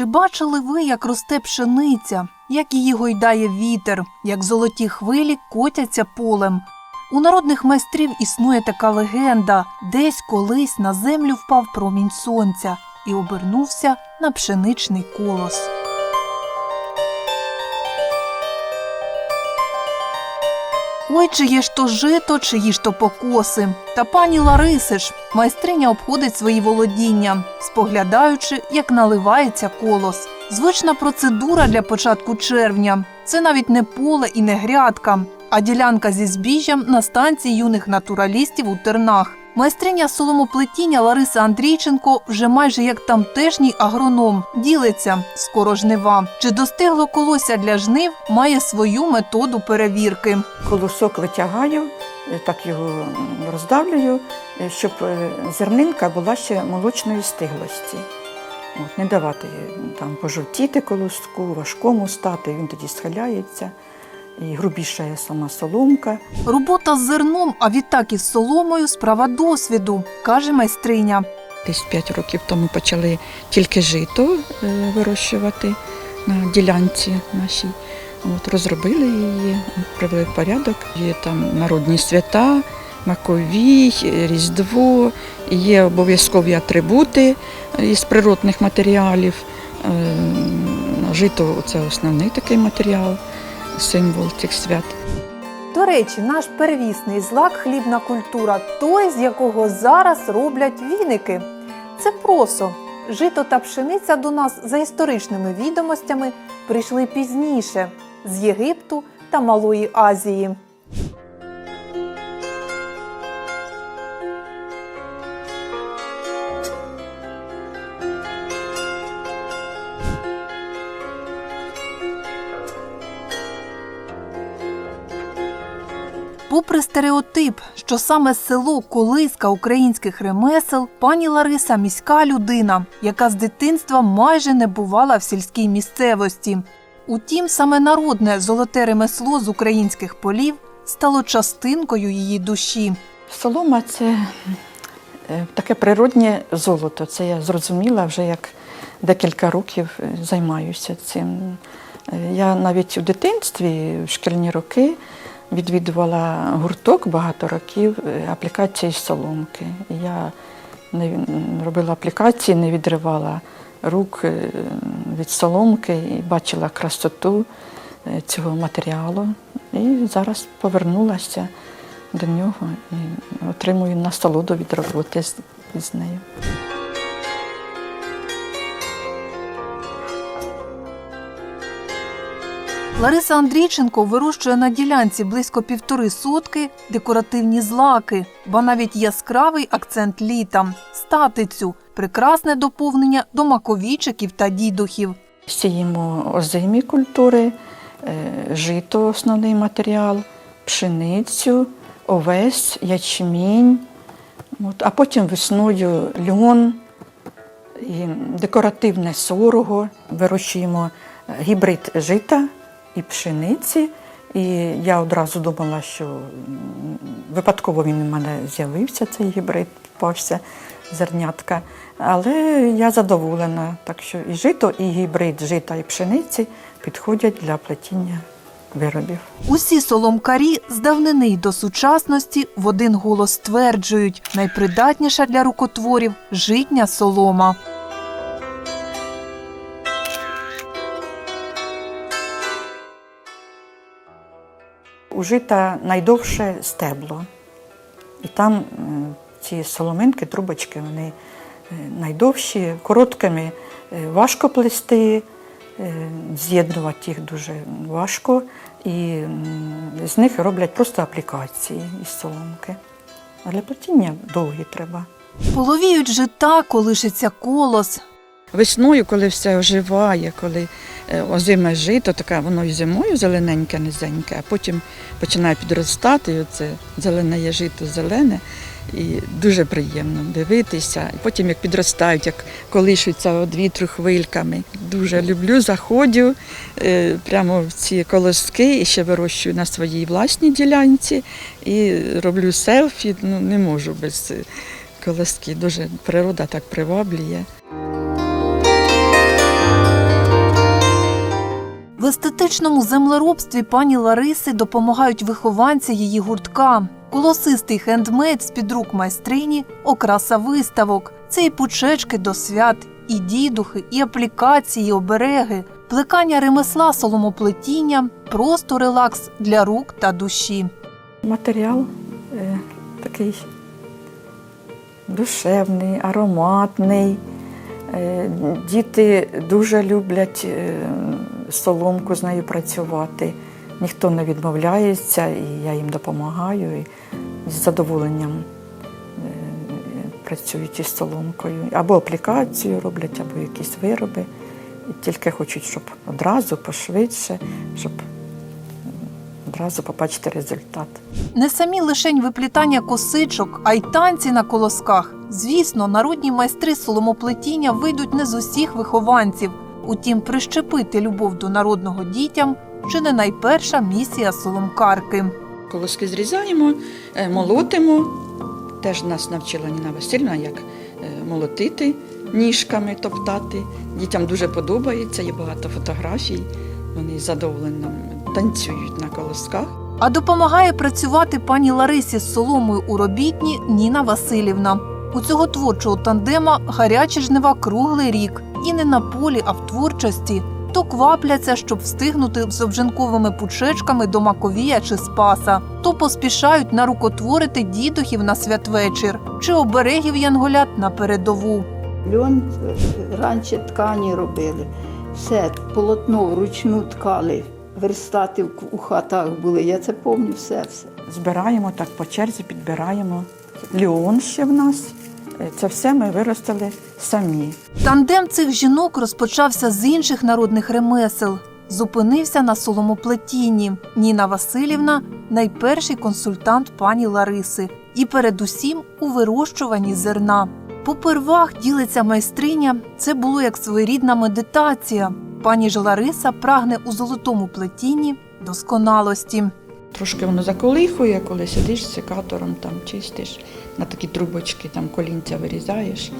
Чи бачили ви, як росте пшениця, як її гойдає вітер, як золоті хвилі котяться полем? У народних майстрів існує така легенда: десь колись на землю впав промінь сонця і обернувся на пшеничний колос. Ой, чиє ж то жито, чиї ж то покоси. Та пані Лариси ж, майстриня обходить свої володіння, споглядаючи, як наливається колос. Звична процедура для початку червня. Це навіть не поле і не грядка, а ділянка зі збіжжям на станції юних натуралістів у Тернах. Майстриня соломоплетіння Лариса Андрійченко вже майже як тамтешній агроном ділиться скоро жнива. Чи достигло колося для жнив, має свою методу перевірки. Колосок витягаю, е, так його роздавлюю, е, щоб е, зернинка була ще молочної стиглості. От, не давати там пожовтіти колоску, важкому стати, він тоді схиляється і грубішає сама соломка. Робота з зерном, а відтак і з соломою справа досвіду, каже майстриня. Десь 5 років тому почали тільки жито е, вирощувати на ділянці нашій. От, розробили її, привели в порядок. Є там народні свята, Маковій, Різдво, є обов'язкові атрибути із природних матеріалів. Е, Жито це основний такий матеріал, символ цих свят. До речі, наш первісний злак хлібна культура, той, з якого зараз роблять віники. Це просо. Жито та пшениця до нас за історичними відомостями прийшли пізніше з Єгипту та Малої Азії. Стереотип, що саме село колиска українських ремесел, пані Лариса міська людина, яка з дитинства майже не бувала в сільській місцевості. Утім, саме народне золоте ремесло з українських полів стало частинкою її душі. Солома це е, таке природнє золото. Це я зрозуміла вже як декілька років е, займаюся цим. Е, Я навіть у дитинстві, в шкільні роки, відвідувала гурток багато років е, аплікації з соломки. Я не робила аплікації, не відривала рук е, від соломки і бачила красоту е, цього матеріалу. І зараз повернулася до нього і отримую насолоду від роботи з, з нею. Лариса Андрійченко вирощує на ділянці близько півтори сотки декоративні злаки, ба навіть яскравий акцент літа, статицю, прекрасне доповнення до маковійчиків та дідухів. Сіємо озимі культури, е, жито основний матеріал, пшеницю, овес, ячмінь, а потім весною льон декоративне сорого. Вирощуємо гібрид жита і пшениці. І я одразу думала, що випадково він у мене з'явився, цей гібрид, попався зернятка. Але я задоволена, так що і жито, і гібрид жита і пшениці підходять для плетіння виробів. Усі соломкарі з до сучасності в один голос стверджують, найпридатніша для рукотворів житня солома. У жита найдовше стебло. І там е, ці соломинки, трубочки, вони е, найдовші, короткими е, важко плести, з'єднувати їх дуже важко. І з них роблять просто аплікації із соломки. А для плетіння довгі треба. Половіють жита, колишиться колос. Весною, коли все оживає, коли е, озиме жито, таке воно і зимою зелененьке, низеньке, а потім починає підростати, оце зелене жито зелене. І дуже приємно дивитися. Потім як підростають, як колишуться від вітру хвильками. Дуже люблю, заходжу е, прямо в ці колоски і ще вирощую на своїй власній ділянці і роблю селфі. Ну не можу без е, колоски. Дуже природа так приваблює. Безпечному землеробстві пані Лариси допомагають вихованці її гуртка. Колосистий хендмейд з під рук майстрині, окраса виставок. Це і пучечки до свят, і дідухи, і аплікації, і обереги, плекання ремесла соломоплетіння, просто релакс для рук та душі. Матеріал е, такий душевний, ароматний. Е, діти дуже люблять е, соломку з нею працювати. Ніхто не відмовляється, і я їм допомагаю. І з задоволенням е, працюють із соломкою. Або аплікацію роблять, або якісь вироби. І тільки хочуть, щоб одразу, пошвидше, щоб одразу побачити результат. Не самі лишень виплітання косичок, а й танці на колосках. Звісно, народні майстри соломоплетіння вийдуть не з усіх вихованців. Утім, прищепити любов до народного дітям чи не найперша місія соломкарки. Колоски зрізаємо, е, молотимо. Теж нас навчила Ніна Васильівна, як е, молотити ніжками, топтати. Дітям дуже подобається, є багато фотографій. Вони з задоволенням танцюють на колосках. А допомагає працювати пані Ларисі з соломою у робітні Ніна Васильівна. У цього творчого тандема гарячі жнива круглий рік. І не на полі, а в творчості. То квапляться, щоб встигнути з обжинковими пучечками до Маковія чи Спаса, то поспішають нарукотворити дідухів на святвечір чи оберегів янголят на передову. Льон е, раніше ткані робили. Все, полотно вручну ткали, верстати в- у хатах були. Я це пам'ятаю все все. Збираємо так по черзі, підбираємо. Ліон ще в нас. Це все ми виростили самі. Тандем цих жінок розпочався з інших народних ремесел. Зупинився на соломоплетінні. Ніна Васильівна найперший консультант пані Лариси, і передусім у вирощуванні зерна. Попервах ділиться майстриня. Це було як своєрідна медитація. Пані ж Лариса прагне у золотому плетінні досконалості. Трошки воно заколихує, коли сидиш з секатором, там чистиш, на такі трубочки, там колінця вирізаєш.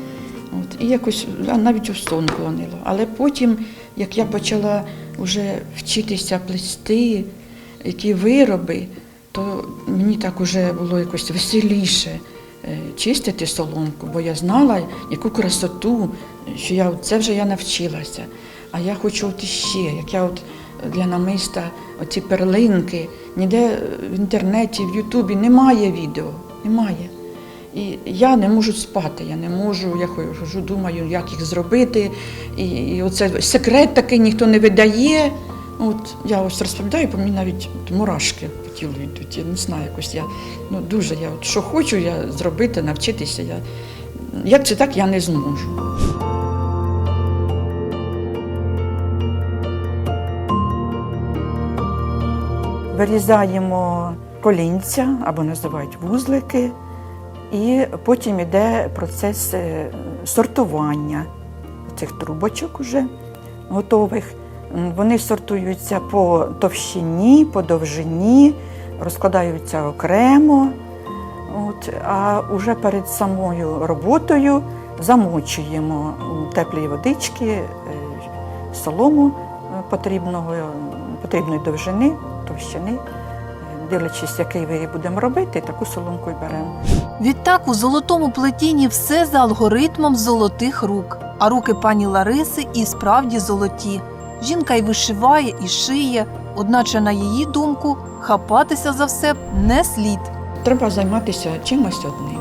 От, і якось навіть у сон клонило. Але потім, як я почала вже вчитися плести ті вироби, то мені так уже було якось веселіше е, чистити соломку, бо я знала, яку красоту, що я це вже я навчилася. А я хочу от іще, як я от для намиста оці перлинки, ніде в інтернеті, в Ютубі немає відео, немає. І я не можу спати, я не можу, я хожу, думаю, як їх зробити. І, і оце секрет такий ніхто не видає. От я ось розповідаю, по мені навіть от мурашки по тілу йдуть. Я не знаю, якось я ну дуже я от що хочу я зробити, навчитися. Я як це так, я не зможу. Вирізаємо колінця або називають вузлики, і потім йде процес е, сортування цих трубочок уже готових. Вони сортуються по товщині, по довжині, розкладаються окремо. От, а вже перед самою роботою замочуємо у теплій водички е, солому е, потрібної довжини, товщини. Е, Дивлячись, який виріб будемо робити, таку соломку й беремо. Відтак у золотому плетінні все за алгоритмом золотих рук. А руки пані Лариси і справді золоті. Жінка й вишиває, і шиє, одначе, на її думку, хапатися за все не слід. Треба займатися чимось одним.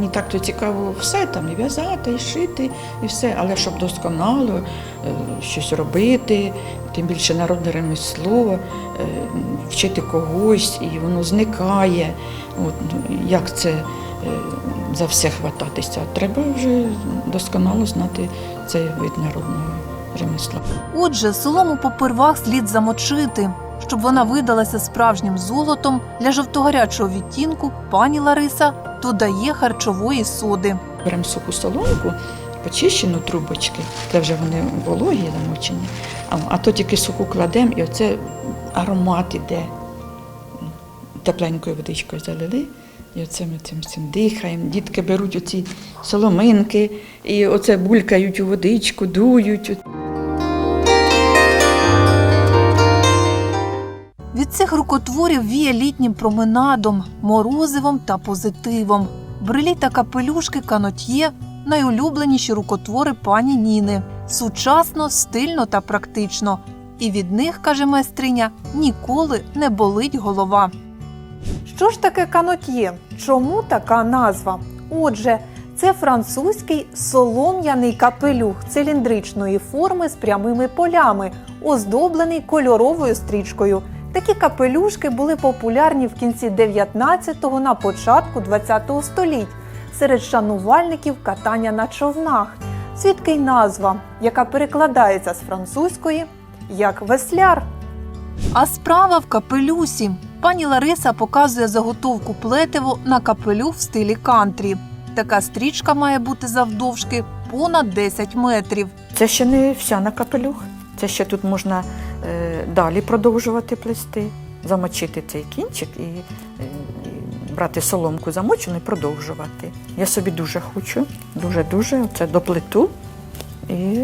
Мені так то цікаво все там, і в'язати, і шити, і все, але щоб досконало е, щось робити, тим більше народне ремесло, е, вчити когось, і воно зникає. От, ну, як це е, за все хвататися? Треба вже досконало знати цей вид народного ремесла. Отже, солому попервах слід замочити. Щоб вона видалася справжнім золотом, для жовтогарячого відтінку пані Лариса додає харчової соди. Беремо суху соломку, почищену трубочки, це вже вони вологі замочені, а, то тільки суху кладемо і оце аромат іде. Тепленькою водичкою залили. І оце ми цим всім дихаємо. Дітки беруть оці соломинки і оце булькають у водичку, дують. Цих рукотворів віє літнім променадом, морозивом та позитивом. Брелі та капелюшки канот'є найулюбленіші рукотвори пані Ніни. Сучасно, стильно та практично. І від них, каже майстриня, ніколи не болить голова. Що ж таке канот'є? Чому така назва? Отже, це французький солом'яний капелюх циліндричної форми з прямими полями, оздоблений кольоровою стрічкою. Такі капелюшки були популярні в кінці 19-го на початку 20-го століть серед шанувальників катання на човнах. Звідки й назва, яка перекладається з французької як весляр. А справа в капелюсі. Пані Лариса показує заготовку плетиво на капелюх в стилі кантрі. Така стрічка має бути завдовжки понад 10 метрів. Це ще не вся на капелюх. Це ще тут можна е, далі продовжувати плести, замочити цей кінчик і, е, і брати соломку замочену і продовжувати. Я собі дуже хочу, дуже-дуже це доплету і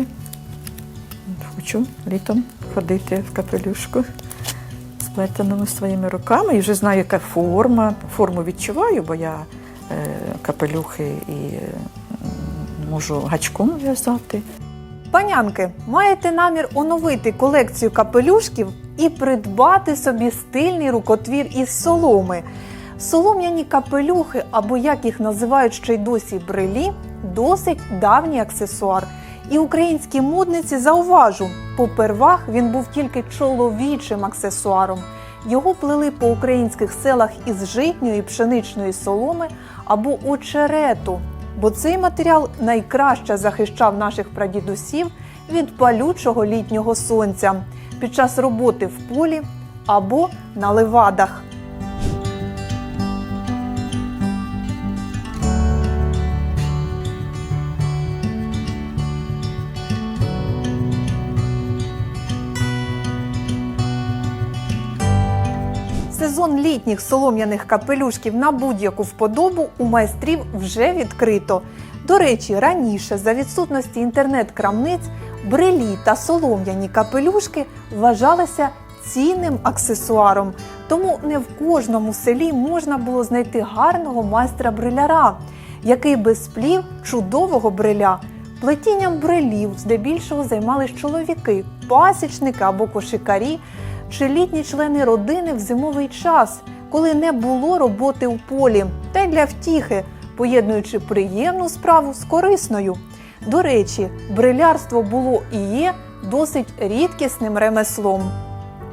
хочу літом ходити в капелюшку сплетеному своїми руками. І вже знаю, яка форма. Форму відчуваю, бо я е, капелюхи і можу гачком в'язати. Панянки, маєте намір оновити колекцію капелюшків і придбати собі стильний рукотвір із соломи. Солом'яні капелюхи, або як їх називають ще й досі брелі, досить давній аксесуар. І українські модниці зауважу, попервах він був тільки чоловічим аксесуаром. Його плели по українських селах із житньої пшеничної соломи або очерету, бо цей матеріал найкраще захищав наших прадідусів від палючого літнього сонця під час роботи в полі або на левадах. Сезон літніх солом'яних капелюшків на будь-яку вподобу у майстрів вже відкрито. До речі, раніше за відсутності інтернет-крамниць брелі та солом'яні капелюшки вважалися цінним аксесуаром, тому не в кожному селі можна було знайти гарного майстра бриляра, який би сплів чудового бриля. Плетінням брелів здебільшого займались чоловіки, пасічники або кошикарі чи літні члени родини в зимовий час, коли не було роботи у полі, та й для втіхи, поєднуючи приємну справу з корисною. До речі, брилярство було і є досить рідкісним ремеслом.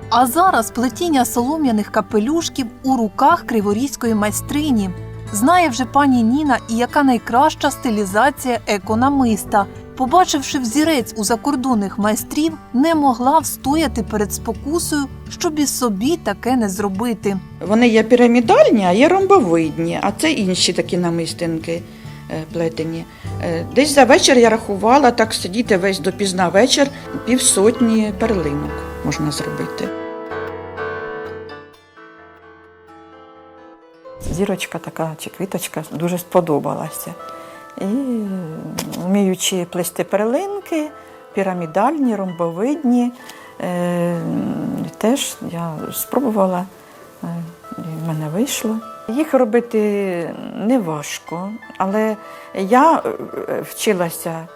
А зараз плетіння солом'яних капелюшків у руках криворізької майстрині. Знає вже пані Ніна і яка найкраща стилізація економиста. Побачивши взірець у закордонних майстрів, не могла встояти перед спокусою, щоб і собі таке не зробити. Вони є пірамідальні, а є ромбовидні, а це інші такі намистинки е, плетені. Е, Десь за вечір я рахувала, так сидіти весь допізна вечір, півсотні перлинок можна зробити. Зірочка така чи квіточка дуже сподобалася. І вміючи плести перлинки, пірамідальні, ромбовидні, е, теж я спробувала, е, і в мене вийшло. Їх робити не важко, але я е, вчилася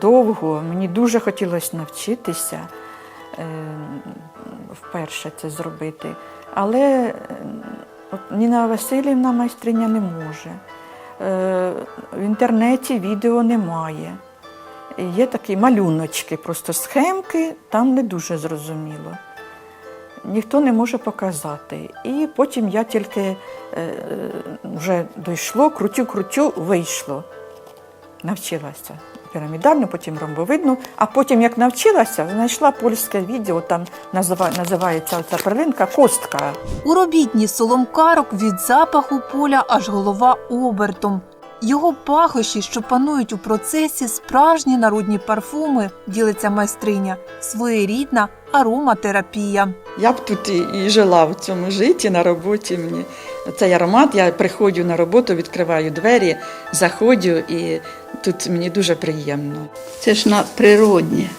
довго, мені дуже хотілося навчитися вперше це зробити. Але Ніна Васильівна майстриня не може. Е, В інтернеті відео немає. Є такі малюночки, просто схемки, там не дуже зрозуміло. Ніхто не може показати. І потім я тільки е, вже дійшло, крутю-крутю, вийшло. Навчилася пірамідальну, потім ромбовидну, а потім, як навчилася, знайшла польське відео, там назива- називається оця перлинка костка. У робітні соломкарок від запаху поля аж голова обертом. Його пахощі, що панують у процесі, справжні народні парфуми, ділиться майстриня, своєрідна ароматерапія. Я б тут і, і жила в цьому житті на роботі. Мені цей аромат. Я приходжу на роботу, відкриваю двері, заходжу, і тут мені дуже приємно. Це ж на природнє,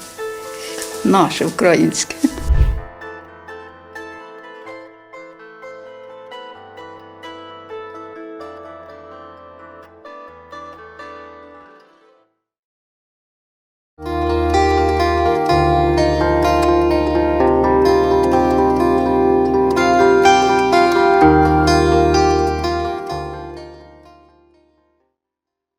наше українське.